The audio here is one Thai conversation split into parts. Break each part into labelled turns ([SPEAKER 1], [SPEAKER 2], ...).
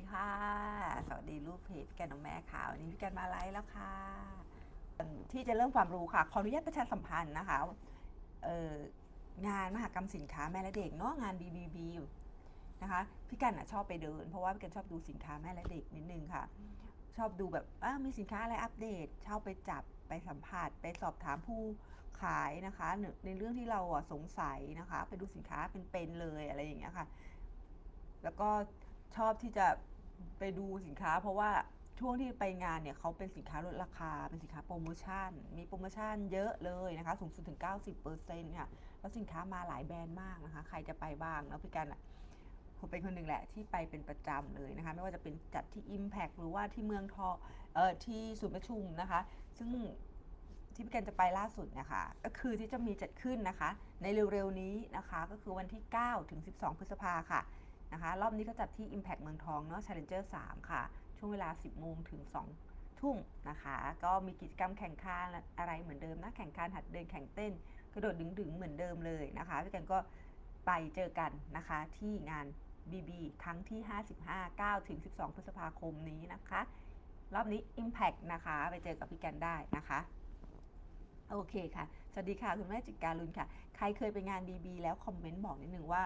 [SPEAKER 1] ดีค่ะ สวัสดีลูกเพจพี่กันน้องแม่ค่ะวันนี้พี่แกนมาไลฟ์แล้วค่ะที่จะเริ่มความรู้ค่ะ ขออนุญาตประชาสัมพันธ์นะคะเงานมหกรรมสินค้าแม่และเด็กเนาะงาน BBB นะคะพี่กันอะชอบไปเดิน เพราะว่าพี่กันชอบดูสินค้าแม่และเด็กนิดนึงค่ะ ชอบดูแบบมีสินค้าอะไรอัปเดตชอบไปจับไปสัมผัสไปสอบถามผู้ขายนะคะ ในเรื่องที่เราสงสัยนะคะ ไปดูสินค้าเป็นๆเลยอะไรอย่างเงี้ยค่ะ แล้วก็ชอบที่จะ ไปดูสินค้า เพราะว่าช่วงที่ไปงานเนี่ยเขาเป็นสินค้าลดราคา เป็นสินค้าโปรโมชั่น มีโปรโมชั่นเยอะเลยนะคะ สูงสุดถึง 90%ค่ะ แล้วสินค้ามาหลายแบรนด์มากนะคะ ใครจะไปบ้างแล้วพี่กันอะผมเป็นคนหนึ่งแหละที่ไปเป็นประจำเลยนะคะ ไม่ว่าจะเป็นจัดที่ Impact หรือว่าที่เมืองทองเอ่อที่ศูนย์ประชุมนะคะ ซึ่งที่พี่กันจะไปล่าสุดนะคะ ก็คือที่จะมีจัดขึ้นนะคะ ในเร็วๆนี้นะคะ ก็คือวันที่ 9 ถึง 12 พฤษภาค่ะ นะคะ รอบนี้เขาจัดที่ Impact เมืองทองเนาะ Challenger 3 ค่ะ ช่วงเวลา 10 โมงถึง 2 ทุ่มนะคะ ก็มีกิจกรรมแข่งขันอะไรเหมือนเดิมนะ แข่งขันหัดเดินแข่งเต้น กระโดดดึงๆ เหมือนเดิมเลยนะคะ พี่กันก็ไปเจอกันนะคะที่งาน BB ครั้งที่ 55 9ถึง12 พฤษภาคมนี้นะคะ รอบนี้ Impact นะคะ ไปเจอกับพี่กันได้นะคะโอเคค่ะ สวัสดีค่ะ คุณแม่จิตการุณค่ะ ใครเคยไปงาน BB แล้วคอมเมนต์บอกนิดนึงว่า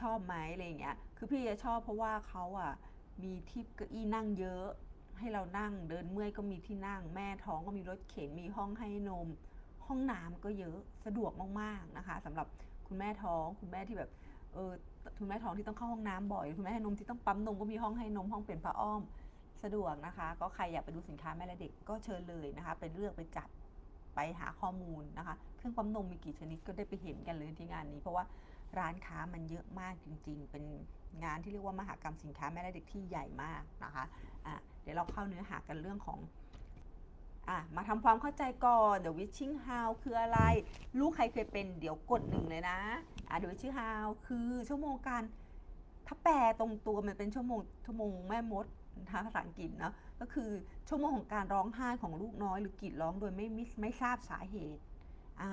[SPEAKER 1] ชอบไหมอะไรอย่างเงี้ย คือพี่จะชอบเพราะว่าเขาอะมีที่เก้าอี้นั่งเยอะ ให้เรานั่งเดินเมื่อยก็มีที่นั่ง แม่ท้องก็มีรถเข็นมีห้องให้นม ห้องน้ำก็เยอะสะดวกมากๆนะคะสำหรับคุณแม่ท้องคุณแม่ที่แบบเออคุณแม่ท้องที่ต้องเข้าห้องน้ำบ่อยคุณแม่ให้นมที่ต้องปั๊มนมก็มีห้องให้นมห้องเปลี่ยนผ้าอ้อมสะดวกนะคะ ก็ใครอยากไปดูสินค้าแม่และเด็กก็เชิญเลยนะคะไปเลือกไปจับไปหาข้อมูลนะคะ เครื่องปั๊มนมมีกี่ชนิดก็ได้ไปเห็นกันเลยที่งานนี้ เพราะว่า ร้านค้ามันเยอะมากจริง ๆ เป็นงานที่เรียกว่ามหากรรมสินค้าแม่และเด็กที่ใหญ่มากนะคะอะเดี๋ยวเราเข้าเนื้อหากันเรื่องของอะมาทำความเข้าใจก่อน The Witching House คืออะไร ลูกใครเคยเป็นเดี๋ยวกดหนึ่งเลยนะอะ The Witching House คือชั่วโมงการถ้าแปลตรงตัวมันเป็นชั่วโมงชั่วโมงแม่มดทางภาษาอังกฤษเนาะก็คือชั่วโมงของการร้องไห้ของลูกน้อย หรือกรีดร้องโดยไม่ไม่ไม่ทราบสาเหตุอ่า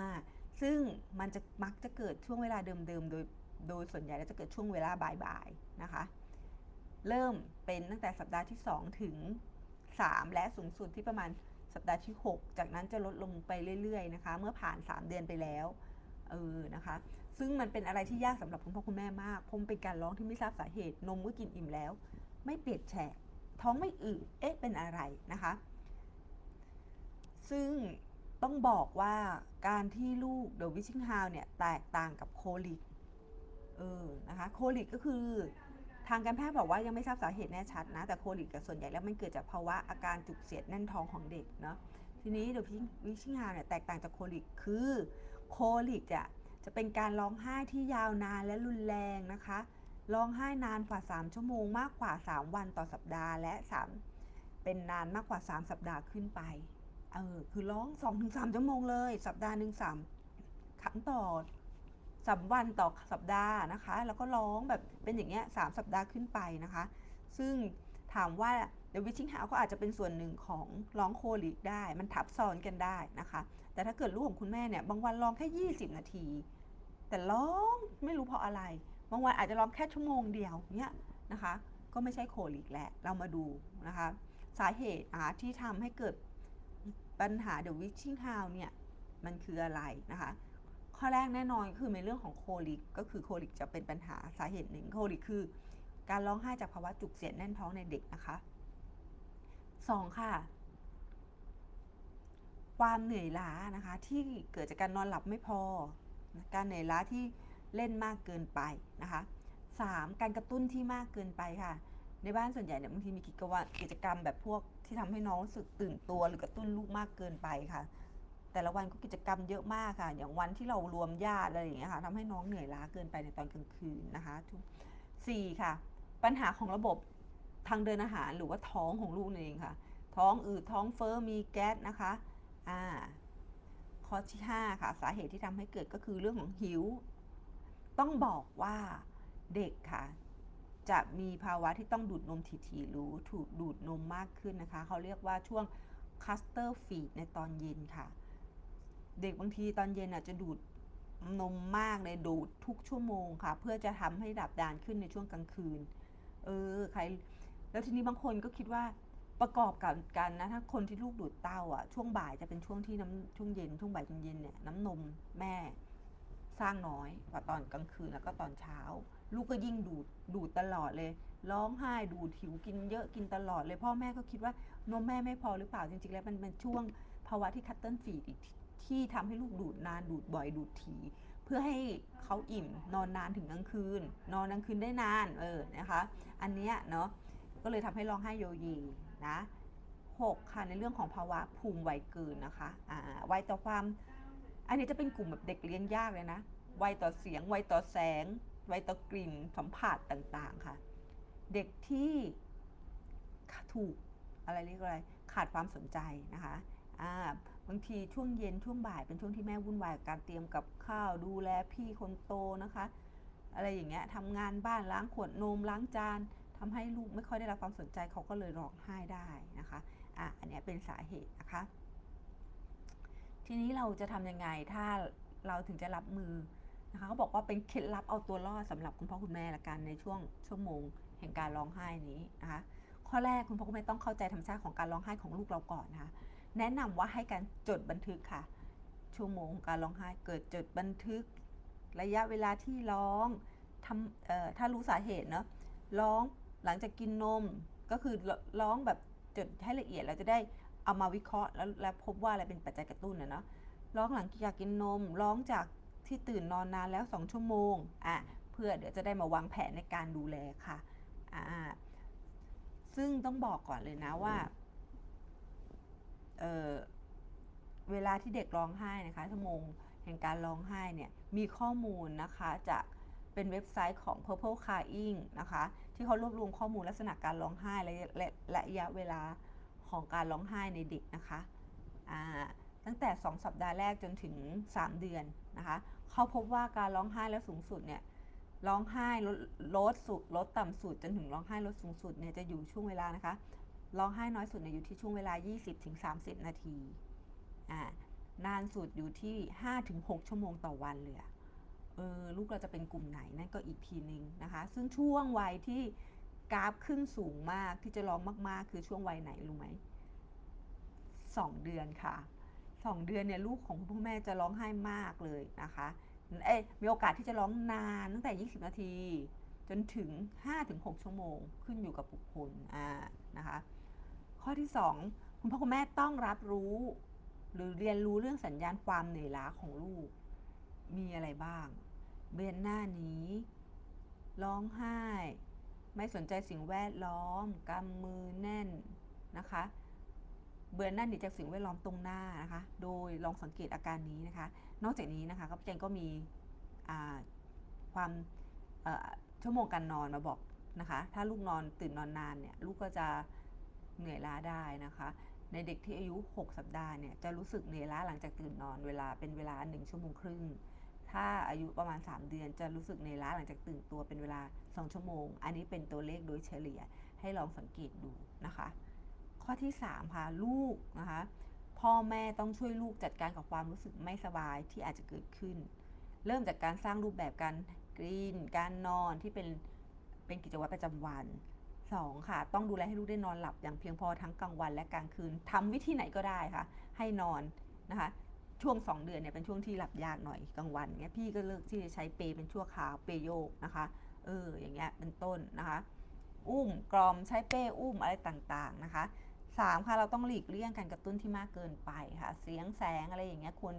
[SPEAKER 1] ซึ่งมันจะมักจะเกิดช่วงเวลาเดิมๆ โดยโดยส่วนใหญ่แล้วจะเกิดช่วงเวลาบ่ายๆนะคะ เริ่มเป็นตั้งแต่สัปดาห์ที่ 2 ถึง 3 และสูงสุดที่ประมาณสัปดาห์ที่ 6 จากนั้นจะลดลงไปเรื่อยๆนะคะ เมื่อผ่าน 3 เดือนไปแล้วเออนะคะ ซึ่งมันเป็นอะไรที่ยากสำหรับคุณพ่อคุณแม่มากพมเป็นการร้องที่ไม่ทราบสาเหตุ นมก็กินอิ่มแล้ว ไม่เปียกแฉะท้องไม่อืดเอ๊ะเป็นอะไรนะคะ ซึ่ง ต้องบอกว่าการที่ลูก The Witching House เนี่ยแตกต่างกับโคลิกเออนะคะโคลิกก็คือทางการแพทย์บอกว่ายังไม่ทราบสาเหตุแน่ชัดนะ แต่โคลิกกับส่วนใหญ่แล้วมันเกิดจากภาวะอาการจุกเสียดแน่นท้องของเด็กเนาะทีนี้ The Witching House เนี่ยแตกต่างจากโคลิกคือโคลิกจะจะเป็นการร้องไห้ที่ยาวนานและรุนแรงนะคะร้องไห้นานกว่า 3 ชั่วโมงมากกว่า 3 วันต่อสัปดาห์และ 3 เป็นนานมากกว่า 3 สัปดาห์ขึ้นไป เออคือร้องสองถึงสามชั่วโมงเลย สัปดาห์หนึ่งสามครั้งต่อสามวันต่อสัปดาห์นะคะ แล้วก็ร้องแบบเป็นอย่างเงี้ยสามสัปดาห์ขึ้นไปนะคะ ซึ่งถามว่า The Witching House ก็อาจจะเป็นส่วนหนึ่งของร้องโคลิกได้ มันทับซ้อนกันได้นะคะ แต่ถ้าเกิดลูกของคุณแม่เนี่ย บางวันร้องแค่ 20 นาที แต่ร้องไม่รู้เพราะอะไร บางวันอาจจะร้องแค่ชั่วโมงเดียวเนี้ยนะคะ ก็ไม่ใช่โคลิกแหละ เรามาดูนะคะ สาเหตุที่ทำให้เกิด ปัญหา The Witching Hour เนี่ยมันคืออะไรนะคะ ข้อแรกแน่นอนคือในเรื่องของโคลิกก็คือโคลิกจะเป็นปัญหาสาเหตุหนึ่งโคลิกคือ การร้องไห้จากภาวะจุกเสียดแน่นท้องในเด็กนะคะสองค่ะ ความเหนื่อยล้านะคะที่เกิดจากการนอนหลับไม่พอ การเหนื่อยล้าที่เล่นมากเกินไปนะคะสามการกระตุ้นที่มากเกินไปค่ะ ในบ้านส่วนใหญ่เนี่ยบางทีมีกิจกรรกิจกรรมแบบพวก ที่ทำให้น้องรู้สึกตื่นตัวหรือกระตุ้นลูกมากเกินไปค่ะ แต่ละวันก็กิจกรรมเยอะมากค่ะ อย่างวันที่เรารวมญาติอะไรอย่างเงี้ยค่ะทำให้น้องเหนื่อยล้าเกินไปในตอนกลางคืนนะคะทุกสี่ค่ะ ปัญหาของระบบทางเดินอาหารหรือว่าท้องของลูกเองค่ะ ท้องอืดท้องเฟ้อมีแก๊สนะคะอ่าข้อที่ห้าค่ะสาเหตุที่ทำให้เกิดก็คือเรื่องของหิว ต้องบอกว่าเด็กค่ะ จะมีภาวะที่ต้องดูดนมถี่ๆหรือถูกดูดนมมากขึ้นนะคะ เขาเรียกว่าช่วงคัสเตอร์ฟีดในตอนเย็นค่ะ เด็กบางทีตอนเย็นอาจจะดูดนมมากเลยดูดทุกชั่วโมงค่ะ เพื่อจะทำให้ดับดานขึ้นในช่วงกลางคืน เออใคร แล้วทีนี้บางคนก็คิดว่าประกอบกับกันนะถ้าคนที่ลูกดูดเต้าอะช่วงบ่ายจะเป็นช่วงที่น้ำช่วงเย็นช่วงบ่ายจนเย็นเนี่ยน้ำนมแม่ สร้างน้อยกว่าตอนกลางคืนแล้วก็ตอนเช้า ลูกก็ยิ่งดูดดูดตลอดเลย ร้องไห้ดูดหิวกินเยอะกินตลอดเลย พ่อแม่ก็คิดว่านมแม่ไม่พอหรือเปล่าจริงๆ แล้วมันเป็นช่วงภาวะที่คัตเติ้ลฟีดอีกที่ทำให้ลูกดูดนานดูดบ่อยดูดถี่เพื่อให้เขาอิ่มนอนนานถึงกลางคืน นอนกลางคืนได้นานเออนะคะ อันเนี้ยเนาะก็เลยทำให้ร้องไห้โยเยนะหกค่ะในเรื่องของภาวะภูมิวัยเกินนะคะอ่าวัยต่อความ อันนี้จะเป็นกลุ่มแบบเด็กเลี้ยงยากเลยนะไวต่อเสียงไวต่อแสงไวต่อกลิ่นสัมผัสต่างๆค่ะ เด็กที่ถูกอะไรเรียกว่าอะไรขาดความสนใจนะคะอ่าบางทีช่วงเย็นช่วงบ่ายเป็นช่วงที่แม่วุ่นวายกับการเตรียมกับข้าวดูแลพี่คนโตนะคะ อะไรอย่างเงี้ยทำงานบ้านล้างขวดนมล้างจานทำให้ลูกไม่ค่อยได้รับความสนใจเขาก็เลยร้องไห้ได้นะคะอะอันนี้เป็นสาเหตุนะคะ ทีนี้เราจะทำยังไงถ้าเราถึงจะรับมือนะคะเขาบอกว่าเป็นเคล็ดลับเอาตัวรอดสำหรับคุณพ่อคุณแม่ละกันในช่วงชั่วโมง แห่งการร้องไห้นี้นะคะข้อแรกคุณพ่อคุณแม่ต้องเข้าใจธรรมชาติของการร้องไห้ของลูกเราก่อนนะคะแนะนำว่าให้การจดบันทึกค่ะ ชั่วโมงการร้องไห้เกิดจดบันทึก ระยะเวลาที่ร้องทำถ้ารู้สาเหตุเนาะร้องหลังจากกินนมก็คือร้องแบบจดให้ละเอียดเราจะได้ เอามาวิเคราะห์แล้วแล้วพบว่าอะไรเป็นปัจจัยกระตุ้นนะเนาะร้องหลังจากกินนม ร้องจากที่ตื่นนอนนานแล้ว 2 ชั่วโมงอะเพื่อเดี๋ยวจะได้มาวางแผนในการดูแลค่ะอ่าซึ่งต้องบอกก่อนเลยนะว่าเออเวลาที่เด็กร้องไห้นะคะชั่วโมงแห่งการร้องไห้เนี่ยมีข้อมูลนะคะจากเป็นเว็บไซต์ของ Purple Crying นะคะ ที่เขารวบรวมข้อมูลลักษณะการร้องไห้และและและระยะเวลา ของการร้องไห้ในเด็กนะคะตั้งแต่ 2 สัปดาห์แรกจนถึง 3 เดือนนะคะเขาพบว่าการร้องไห้แล้วสูงสุดเนี่ยร้องไห้ลดลดสุดลดต่ำสุดจนถึงร้องไห้ลดสูงสุดเนี่ยจะอยู่ช่วงเวลานะคะร้องไห้น้อยสุดเนี่ยอยู่ที่ช่วงเวลา 20-30 นาทีอ่านานสุดอยู่ที่ 5-6 ชั่วโมงต่อวันเลยเออลูกเราจะเป็นกลุ่มไหนนั่นก็อีกทีนึงนะคะ ซึ่งช่วงวัยที่ กราฟขึ้นสูงมากที่จะร้องมากๆ คือช่วงวัยไหนรู้ไหมสองเดือนค่ะสองเดือนเนี่ยลูกของคุณพ่อแม่จะร้องไห้มากเลยนะคะเอ้ยมีโอกาสที่จะร้องนานตั้งแต่ 20 นาที จนถึง 5-6 ชั่วโมง ขึ้นอยู่กับบุคคลอ่านะคะ ข้อที่ 2 คุณพ่อคุณแม่ต้องรับรู้ หรือเรียนรู้เรื่องสัญญาณความเหนื่อยล้าของลูก มีอะไรบ้าง เบนหน้านี้ ร้องไห้ ไม่สนใจสิ่งแวดล้อมกำมือแน่นนะคะ เบือนหน้าหนีจากสิ่งแวดล้อมตรงหน้านะคะ โดยลองสังเกตอาการนี้นะคะ นอกจากนี้นะคะก็เจนก็มีความชั่วโมงการนอนมาบอกนะคะ ถ้าลูกนอนตื่นนอนนานเนี่ยลูกก็จะเหนื่อยล้าได้นะคะ ในเด็กที่อายุ 6 สัปดาห์เนี่ยจะรู้สึกเหนื่อยล้าหลังจากตื่นนอนเวลาเป็นเวลา 1 ชั่วโมงครึ่ง ถ้าอายุประมาณ 3 เดือนจะรู้สึกเหนื่อยล้าหลังจากตื่นตัวเป็นเวลา 2 ชั่วโมง อันนี้เป็นตัวเลขโดยเฉลี่ยให้ลองสังเกตดูนะคะ ข้อที่ 3 ค่ะ ลูกนะคะ พ่อแม่ต้องช่วยลูกจัดการกับความรู้สึกไม่สบายที่อาจจะเกิดขึ้น เริ่มจากการสร้างรูปแบบการกรีน การนอนที่เป็นเป็นกิจวัตรประจำวัน 2. ค่ะต้องดูแลให้ลูกได้นอนหลับอย่างเพียงพอทั้งกลางวันและกลางคืนทำวิธีไหนก็ได้ค่ะ ให้นอนนะคะ ช่วง 2 เดือนเนี่ยเป็นช่วงที่หลับยากหน่อยกลางวันเนี้ยพี่ก็เลือกที่จะใช้เปเป็นชั่วคราวเปโยกนะคะ เอออย่างเงี้ยเป็นต้นนะคะ อุ้มกลอมใช้เป้อุ้มอะไรต่างๆนะคะ 3. ค่ะเราต้องหลีกเลี่ยงการกระตุ้นที่มากเกินไปค่ะ เสียงแสงอะไรอย่างเงี้ยควร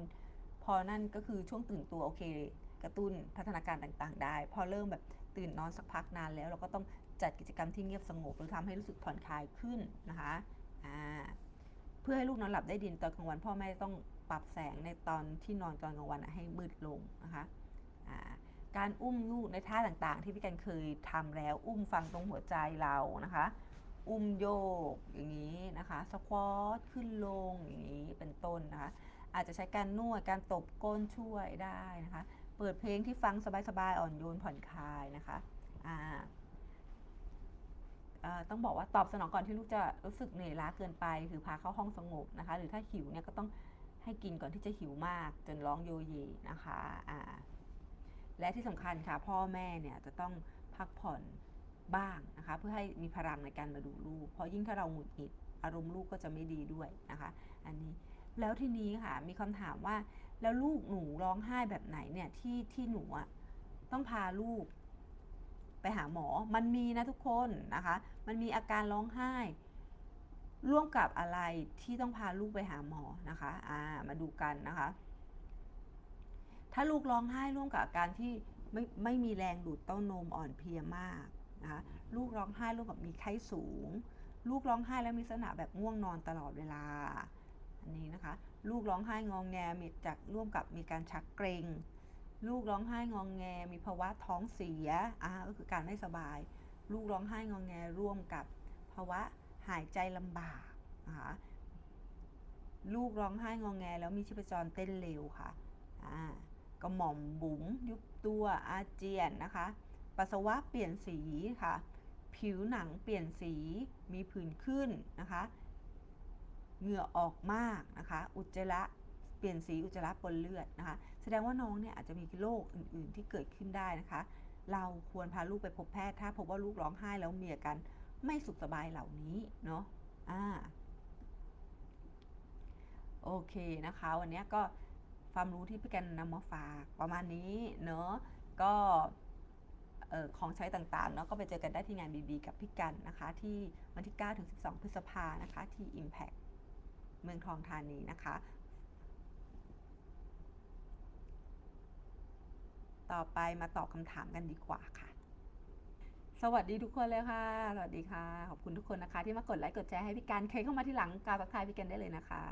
[SPEAKER 1] พอนั่นก็คือช่วงตื่นตัวโอเค กระตุ้นพัฒนาการต่างๆ ได้ พอเริ่มแบบตื่นนอนสักพักนานแล้ว เราก็ต้องจัดกิจกรรมที่เงียบสงบหรือทำให้รู้สึกผ่อนคลายขึ้นนะคะอ่าเพื่อให้ลูกนอนหลับได้ดีตอนกลางวันพ่อแม่ต้อง ปรับแสงในตอนที่นอนตอนกลางวันให้มืดลงนะคะการอุ้มลูกในท่าต่างๆ ที่พี่กันเคยทำแล้วอุ้มฟังตรงหัวใจเรานะคะ อุ้มโยกอย่างนี้นะคะสควอตขึ้นลงอย่างนี้เป็นต้นนะคะ อาจจะใช้การนวดการตบก้นช่วยได้นะคะ เปิดเพลงที่ฟังสบายๆอ่อนโยนผ่อนคลายนะคะอ่าต้องบอกว่าตอบสนองก่อนที่ลูกจะรู้สึกเหนื่อยล้าเกินไป คือพาเข้าห้องสงบนะคะ หรือถ้าหิวเนี่ยก็ต้อง ให้กินก่อนที่จะหิวมากจนร้องโยเยนะคะอ่าและที่สำคัญค่ะพ่อแม่เนี่ยจะต้องพักผ่อนบ้างนะคะเพื่อให้มีพลังในการมาดูลูก เพราะยิ่งถ้าเราหงุดหงิดอารมณ์ลูกก็จะไม่ดีด้วยนะคะ อันนี้แล้วทีนี้ค่ะมีคำถามว่าแล้วลูกหนูร้องไห้แบบไหนเนี่ยที่ที่หนูอะต้องพาลูกไปหาหมอมันมีนะทุกคนนะคะ มันมีอาการร้องไห้ ร่วมกับอะไรที่ต้องพาลูกไปหาหมอนะคะอ่ามาดูกันนะคะ ถ้าลูกร้องไห้ร่วมกับอาการที่ไม่ไม่มีแรงดูดเต้านมอ่อนเพลียมากนะคะลูกร้องไห้ร่วมกับมีไข้สูง ลูกร้องไห้แล้วมีลักษณะแบบง่วงนอนตลอดเวลาอันนี้นะคะ ลูกร้องไห้งองแงมีจากร่วมกับมีการชักเกรงลูกร้องไห้งองแง มีภาวะท้องเสียอ่าก็คือการไม่สบาย ลูกร้องไห้งองแงร่วมกับภาวะ หายใจลำบากนะคะลูกร้องไห้งองแงแล้วมีชีพจรเต้นเร็วค่ะอ่ากระหม่อมบุ๋มยุบตัวอาเจียนนะคะ ปัสสาวะเปลี่ยนสีค่ะ ผิวหนังเปลี่ยนสีมีผื่นขึ้นนะคะ เหงื่อออกมากนะคะ อุจจาระเปลี่ยนสีอุจจาระปนเลือดนะคะ แสดงว่าน้องเนี่ยอาจจะมีโรคอื่น ๆ ที่เกิดขึ้นได้นะคะ เราควรพาลูกไปพบแพทย์ถ้าพบว่าลูกร้องไห้แล้วมีอาการ ไม่สุขสบายเหล่านี้เนาะอ่าโอเคนะคะ วันนี้ก็ความรู้ที่พี่กันนำมาฝากประมาณนี้เนาะก็ของใช้ต่างๆเนาะก็ไปเจอกันได้ที่งาน BB กับพี่กันนะคะ ที่วันที่ 9 ถึง 12 พฤษภานะคะ ที่ Impact เมืองทองธานีนะคะ ต่อไปมาตอบคำถามกันดีกว่าค่ะ สวัสดีทุกคนเลยค่ะ สวัสดีค่ะ ขอบคุณทุกคนนะคะ ที่มากดไลค์กดแชร์ให้พี่การใครเข้ามาที่หลังการทักทายพี่กันได้เลยนะคะ